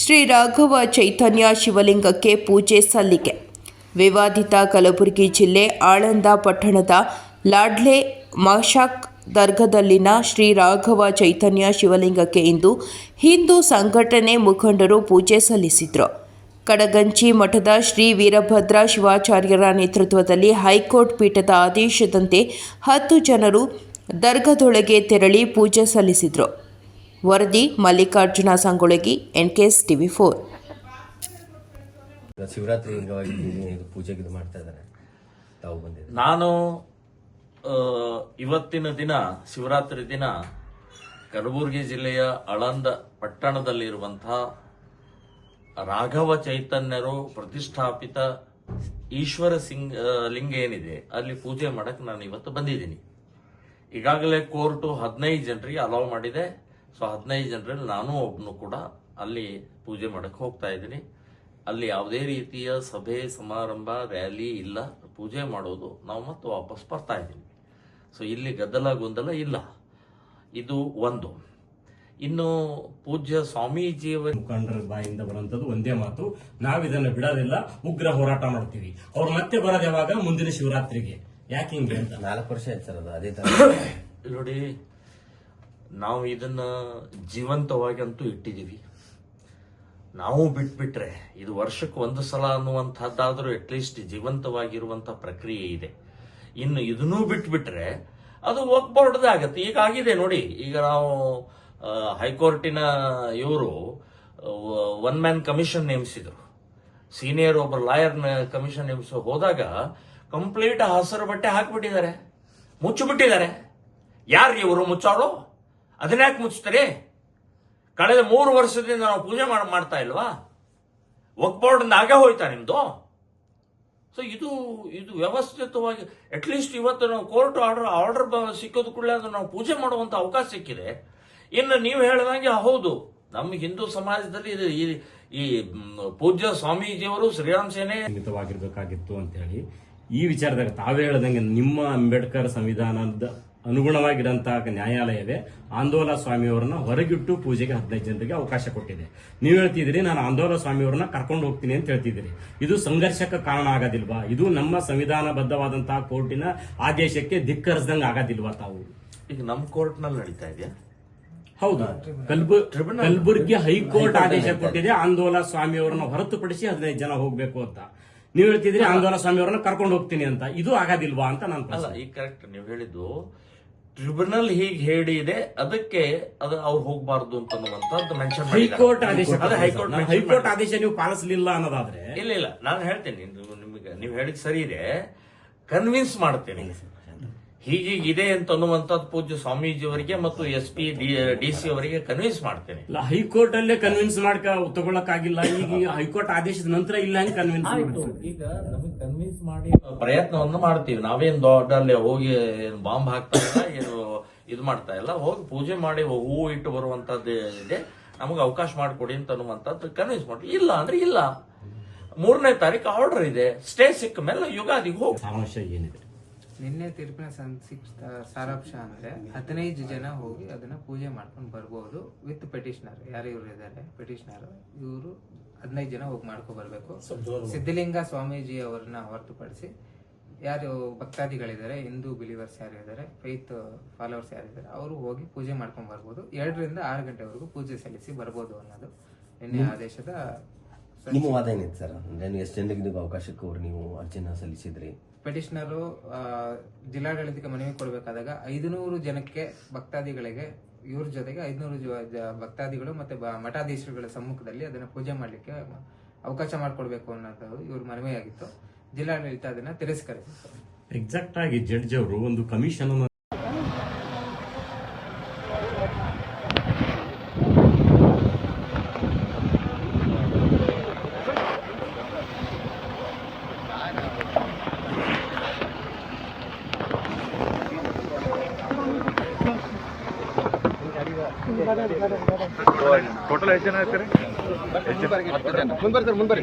ಶ್ರೀ ರಾಘವ ಚೈತನ್ಯ ಶಿವಲಿಂಗಕ್ಕೆ ಪೂಜೆ ಸಲ್ಲಿಕೆ. ವಿವಾದಿತ ಕಲಬುರಗಿ ಜಿಲ್ಲೆ ಆಳಂದ ಪಟ್ಟಣದ ಲಾಡ್ಲೆ ಮಾಶಾಕ್ ದರ್ಗದಲ್ಲಿನ ಶ್ರೀ ರಾಘವ ಚೈತನ್ಯ ಶಿವಲಿಂಗಕ್ಕೆ ಇಂದು ಹಿಂದೂ ಸಂಘಟನೆ ಮುಖಂಡರು ಪೂಜೆ ಸಲ್ಲಿಸಿದರು. ಕಡಗಂಚಿ ಮಠದ ಶ್ರೀ ವೀರಭದ್ರ ಶಿವಾಚಾರ್ಯರ ನೇತೃತ್ವದಲ್ಲಿ ಹೈಕೋರ್ಟ್ ಪೀಠದ ಆದೇಶದಂತೆ ಹತ್ತು ಜನರು ದರ್ಗದೊಳಗೆ ತೆರಳಿ ಪೂಜೆ ಸಲ್ಲಿಸಿದರು. ವರದಿ Mallikarjuna Sangolagi NKS TV four. Shivaratri ಅಂಗವಾಗಿ ಇದು ಪೂಜೆಗೆ ಇದು ಮಾಡ್ತಾ ಇದ್ದಾರೆ. ತಾವು ಬಂದಿದ್ದೀರಿ. ನಾನು ಇವತ್ತಿನ ದಿನ ಶಿವರಾತ್ರಿ ದಿನ ಕಲಬುರಗಿ ಜಿಲ್ಲೆಯ ಅಳಂದ ಪಟ್ಟಣದಲ್ಲಿರುವಂತಹ ರಾಘವ ಚೈತನ್ಯರು ಪ್ರತಿಷ್ಠಾಪಿತ ಈಶ್ವರ ಸಿಂಗ್ ಲಿಂಗ ಏನಿದೆ ಅಲ್ಲಿ ಪೂಜೆ ಮಾಡಕ್ಕೆ ನಾನು ಇವತ್ತು ಬಂದಿದ್ದೀನಿ. ಈಗಾಗಲೇ ಕೋರ್ಟು ಹದಿನೈದು ಜನರಿಗೆ ಅಲೌ ಮಾಡಿದೆ. ಸೊ ಹದಿನೈದು ಜನರಲ್ಲಿ ನಾನು ಒಬ್ಬನು ಕೂಡ ಅಲ್ಲಿ ಪೂಜೆ ಮಾಡಕ್ಕೆ ಹೋಗ್ತಾ ಇದ್ದೀನಿ. ಅಲ್ಲಿ ಯಾವುದೇ ರೀತಿಯ ಸಭೆ ಸಮಾರಂಭ ರ್ಯಾಲಿ ಇಲ್ಲ. ಪೂಜೆ ಮಾಡೋದು ನಾವು ಮತ್ತೆ ವಾಪಸ್ ಬರ್ತಾ ಇದ್ದೀನಿ ಸೊ ಇಲ್ಲಿ ಗದ್ದಲ ಗೊಂದಲ ಇಲ್ಲ. ಇದು ಒಂದು. ಇನ್ನು ಪೂಜ್ಯ ಸ್ವಾಮೀಜಿಯವರ ಮುಖಂಡರ ಬಾಯಿಂದ ಬರುವಂತದ್ದು ಒಂದೇ ಮಾತು. ನಾವು ಇದನ್ನ ಬಿಡೋದಿಲ್ಲ ಉಗ್ರ ಹೋರಾಟ ಮಾಡ್ತೀವಿ. ಅವ್ರು ಮತ್ತೆ ಬರೋದು ಯಾವಾಗ? ಮುಂದಿನ ಶಿವರಾತ್ರಿಗೆ. ಯಾಕೆ ಹಿಂಗೆ ಅಂತ? ನಾಲ್ಕು ವರ್ಷ ಆಯ್ತು ಸರ್ ಅದು ಅದೇ ತರ. ನೋಡಿ ನಾವು ಇದನ್ನ ಜೀವಂತವಾಗಿ ಅಂತೂ ಇಟ್ಟಿದ್ದೀವಿ. ನಾವು ಬಿಟ್ಬಿಟ್ರೆ ಇದು ವರ್ಷಕ್ಕೆ ಒಂದು ಸಲ ಅನ್ನುವಂಥದ್ದಾದರೂ ಅಟ್ಲೀಸ್ಟ್ ಜೀವಂತವಾಗಿರುವಂತ ಪ್ರಕ್ರಿಯೆ ಇದೆ. ಇನ್ನು ಇದನ್ನೂ ಬಿಟ್ಬಿಟ್ರೆ ಅದು ಒಗ್ಬಾರ್ದು ಆಗತ್ತೆ. ಈಗ ಆಗಿದೆ ನೋಡಿ, ಈಗ ನಾವು ಹೈಕೋರ್ಟಿನ ಇವರು ಒನ್ ಮ್ಯಾನ್ ಕಮಿಷನ್ ನೇಮಿಸಿದ್ರು. ಸೀನಿಯರ್ ಒಬ್ಬ ಲಾಯರ್ನ ಕಮಿಷನ್ ನೇಮಿಸೋ ಹೋದಾಗ ಕಂಪ್ಲೀಟ್ ಹಸಿರು ಬಟ್ಟೆ ಹಾಕಿಬಿಟ್ಟಿದ್ದಾರೆ. ಮುಚ್ಚಿಬಿಟ್ಟಿದ್ದಾರೆ. ಯಾರು ಇವರು ಮುಚ್ಚಾಳು? ಅದನ್ಯಾಕೆ ಮುಚ್ತಾರೆ ಕಳೆದ ಮೂರು ವರ್ಷದಿಂದ ನಾವು ಪೂಜೆ ಮಾಡಿ, ಮಾಡ್ತಾ ಇಲ್ವಾ? ಒಕ್ಬೋರ್ಡ್ ಆಗೇ ಹೋಯ್ತಾ ನಿಮ್ದು? ಸೊ ಇದು ಇದು ವ್ಯವಸ್ಥಿತವಾಗಿ ಅಟ್ಲೀಸ್ಟ್ ಇವತ್ತು ನಾವು ಕೋರ್ಟ್ ಆರ್ಡರ್ ಆರ್ಡರ್ ಸಿಕ್ಕೋದ ಕೂಡಲೇ ಅದು ನಾವು ಪೂಜೆ ಮಾಡುವಂತ ಅವಕಾಶ ಸಿಕ್ಕಿದೆ. ಇನ್ನು ನೀವು ಹೇಳಿದಂಗೆ ಹೌದು. ನಮ್ಮ ಹಿಂದೂ ಸಮಾಜದಲ್ಲಿ ಇದು, ಈ ಈ ಪೂಜ್ಯ ಸ್ವಾಮೀಜಿಯವರು, ಶ್ರೀರಾಮ್ ಸೇನೆ ಸೀಮಿತವಾಗಿರ್ಬೇಕಾಗಿತ್ತು ಅಂತ ಹೇಳಿ, ಈ ವಿಚಾರದಾಗ ತಾವೇ ಹೇಳ್ದಂಗೆ ನಿಮ್ಮ ಅಂಬೇಡ್ಕರ್ ಸಂವಿಧಾನದ ಅನುಗುಣವಾಗಿರಂತ ನ್ಯಾಯಾಲಯವೇ ಆಂದೋಲ ಸ್ವಾಮಿಯವರನ್ನ ಹೊರಗಿಟ್ಟು ಪೂಜೆಗೆ ಹದಿನೈದು ಜನರಿಗೆ ಅವಕಾಶ ಕೊಟ್ಟಿದೆ. ನೀವು ಹೇಳ್ತಿದ್ದೀರಿ ನಾನು ಆಂದೋಲ ಸ್ವಾಮಿಯವರನ್ನ ಕರ್ಕೊಂಡು ಹೋಗ್ತೀನಿ ಅಂತ ಹೇಳ್ತಿದ್ದೀರಿ. ಇದು ಸಂಘರ್ಷಕ್ಕೆ ಕಾರಣ ಆಗೋದಿಲ್ವಾ? ಇದು ನಮ್ಮ ಸಂವಿಧಾನಬದ್ಧವಾದಂತಹ ಕೋರ್ಟಿನ ಆದೇಶಕ್ಕೆ ಧಿಕ್ಕರಿಸ್ದಂಗೆ ಆಗೋದಿಲ್ವಾ ತಾವು? ಈಗ ನಮ್ಮ ಕೋರ್ಟ್ನಲ್ಲಿ ನಡೀತಾ ಇದೆಯಾ? ಹೌದು. ಕಲ್ಬು- ಕಲಬುರ್ಗಿ ಹೈಕೋರ್ಟ್ ಆದೇಶ ಕೊಟ್ಟಿದೆ ಆಂದೋಲ ಸ್ವಾಮಿಯವರನ್ನ ಹೊರತುಪಡಿಸಿ ಹದಿನೈದು ಜನ ಹೋಗ್ಬೇಕು ಅಂತ. ನೀವು ಹೇಳ್ತಿದ್ರಿ ಆಂದೋಲ ಸ್ವಾಮಿಯವರನ್ನ ಕರ್ಕೊಂಡು ಹೋಗ್ತೀನಿ ಅಂತ. ಇದು ಆಗೋದಿಲ್ವಾ ಅಂತ ನಾನು ಈಗ ಕರೆಕ್ಟ್ ನೀವು ಹೇಳಿದ್ದು ಟ್ರಿಬ್ಯುನಲ್ ಹೀಗೆ ಹೇಳಿದೆ ಅದಕ್ಕೆ ಅದು ಅವ್ರು ಹೋಗಬಾರ್ದು ಅಂತ ಅನ್ನುವಂಥದ್ದು ಮೆನ್ಷನ್ ಹೈಕೋರ್ಟ್ ಆದೇಶ ಅದೇ ಹೈಕೋರ್ಟ್ ಹೈಕೋರ್ಟ್ ಆದೇಶ ನೀವು ಪಾಲಿಸಲಿಲ್ಲ ಅನ್ನೋದಾದ್ರೆ ಇಲ್ಲ ಇಲ್ಲ. ನಾನು ಹೇಳ್ತೇನೆ ನಿಮಗೆ ನೀವು ಹೇಳಿದ್ ಸರಿ ಇದೆ. ಕನ್ವಿನ್ಸ್ ಮಾಡ್ತೇನೆ. ಹೀಗೀಗಿದೆ ಅಂತ ಅನ್ನುವಂಥದ್ದು ಪೂಜ್ಯ ಸ್ವಾಮೀಜಿಯವರಿಗೆ ಮತ್ತು ಎಸ್ ಪಿ ಡಿ ಸಿ ಅವರಿಗೆ ಕನ್ವಿನ್ಸ್ ಮಾಡ್ತೇನೆ. ಇಲ್ಲ ಹೈಕೋರ್ಟ್ ಅಲ್ಲೇ ಕನ್ವಿನ್ಸ್ ಮಾಡ್ಕ ತಗೊಳಕ್ಕಾಗಿಲ್ಲ. ಈಗ ಹೈಕೋರ್ಟ್ ಆದೇಶದ ನಂತರ ಇಲ್ಲ ಹಂಗೆ ಕನ್ವಿನ್ಸ್ ಆಯ್ತು ಈಗ ನಮಗೆ ಕನ್ವಿನ್ಸ್ ಮಾಡಿ ಪ್ರಯತ್ನವನ್ನು ಮಾಡ್ತೀವಿ. ನಾವೇನ್ ದೊಡ್ಡ ಅಲ್ಲಿ ಹೋಗಿ ಬಾಂಬ್ ಹಾಕ್ತಾ ಇಲ್ಲ ಏನು ಇದು ಮಾಡ್ತಾ ಇಲ್ಲ ಹೋಗಿ ಪೂಜೆ ಮಾಡಿ ಹೂ ಇಟ್ಟು ಬರುವಂತದ್ದು ಇದೆ. ನಮಗೆ ಅವಕಾಶ ಮಾಡಿಕೊಡಿ ಅಂತ ಅನ್ನುವಂಥದ್ದು ಕನ್ವಿನ್ಸ್ ಮಾಡಿ ಇಲ್ಲ ಅಂದ್ರೆ ಇಲ್ಲ. ಮೂರನೇ ತಾರೀಕು ಆರ್ಡರ್ ಇದೆ. ಸ್ಟೇ ಸಿಕ್ಕ ಮೇಲೆ ಯುಗಾದಿಗೆ ಹೋಗಿ. ಏನಿದೆ? ನಿನ್ನೆ ತೀರ್ಪಿನ ಸಂಕ್ಷಿಪ್ತ ಸಾರಾಂಶ ಅಂದ್ರೆ ಹದಿನೈದು ಜನ ಹೋಗಿ ಅದನ್ನ ಪೂಜೆ ಮಾಡ್ಕೊಂಡು ಬರ್ಬೋದು ವಿತ್ ಪೆಟಿಷನರ್ ಯಾರು ಇವ್ರು ಇದ್ದಾರೆ? ಪೆಟಿಷನರ್ ಇವರು ಹದಿನೈದು ಜನ ಹೋಗಿ ಮಾಡ್ಕೊ ಬರ್ಬೇಕು. ಸಿದ್ಧಲಿಂಗ ಸ್ವಾಮೀಜಿ ಅವರನ್ನ ಹೊರತುಪಡಿಸಿ ಯಾರು ಭಕ್ತಾದಿಗಳಿದ್ದಾರೆ ಹಿಂದೂ ಬಿಲೀವರ್ಸ್ ಯಾರು ಇದ್ದಾರೆ ಫೈತ್ ಫಾಲೋವರ್ಸ್ ಯಾರಿದ್ದಾರೆ ಅವರು ಹೋಗಿ ಪೂಜೆ ಮಾಡ್ಕೊಂಡ್ ಬರ್ಬೋದು. ಎರಡರಿಂದ ಆರು ಗಂಟೆವರೆಗೂ ಪೂಜೆ ಸಲ್ಲಿಸಿ ಬರ್ಬೋದು ಅನ್ನೋದು ನಿನ್ನೆ ಆದೇಶದ ನಿಮ್ಮ ವಾದ ಏನಿತ್ತು ಸರ್? ಅಂದ್ರೆ ನೀವು ಎಷ್ಟು ಜನರಿಗೆ ನೀವು ಅವಕಾಶ ಕೋರಿ ನೀವು ಅರ್ಜಿನ ಸಲ್ಲಿಸಿದ್ರಿ? ಪೆಟಿಷನರು ಜಿಲ್ಲಾಡಳಿತಕ್ಕೆ ಮನವಿ ಕೊಡಬೇಕಾದಾಗ ಐದುನೂರು ಜನಕ್ಕೆ ಭಕ್ತಾದಿಗಳಿಗೆ ಇವ್ರ ಜೊತೆಗೆ ಐದುನೂರು ಭಕ್ತಾದಿಗಳು ಮತ್ತೆ ಬ- ಮಠಾಧೀಶರುಗಳ ಸಮ್ಮುಖದಲ್ಲಿ ಅದನ್ನ ಪೂಜೆ ಮಾಡಲಿಕ್ಕೆ ಅವಕಾಶ ಮಾಡಿಕೊಡ್ಬೇಕು ಅನ್ನೋದು ಇವ್ರ ಮನವಿಯಾಗಿತ್ತು. ಜಿಲ್ಲಾಡಳಿತ ಅದನ್ನ ತಿರಸ್ಕರಿಸಿತ್ತು. ಎಕ್ಸಾಕ್ಟ್ ಆಗಿ ಜಡ್ಜ್ ಅವರು ಒಂದು ಕಮಿಷನ್ ಟೋಟಲ್ ಎಷ್ಟು ಜನ ಇರ್ತಾರೆ ನಿಮಿಷ ಮುಂಬರಿ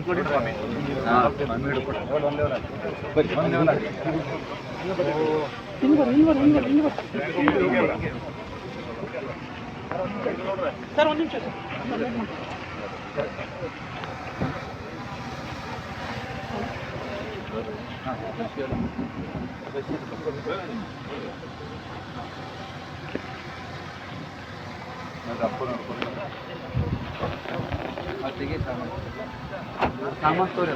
ಸ್ವಾಮಿ ಸಾಮಾನು ತೋರಿ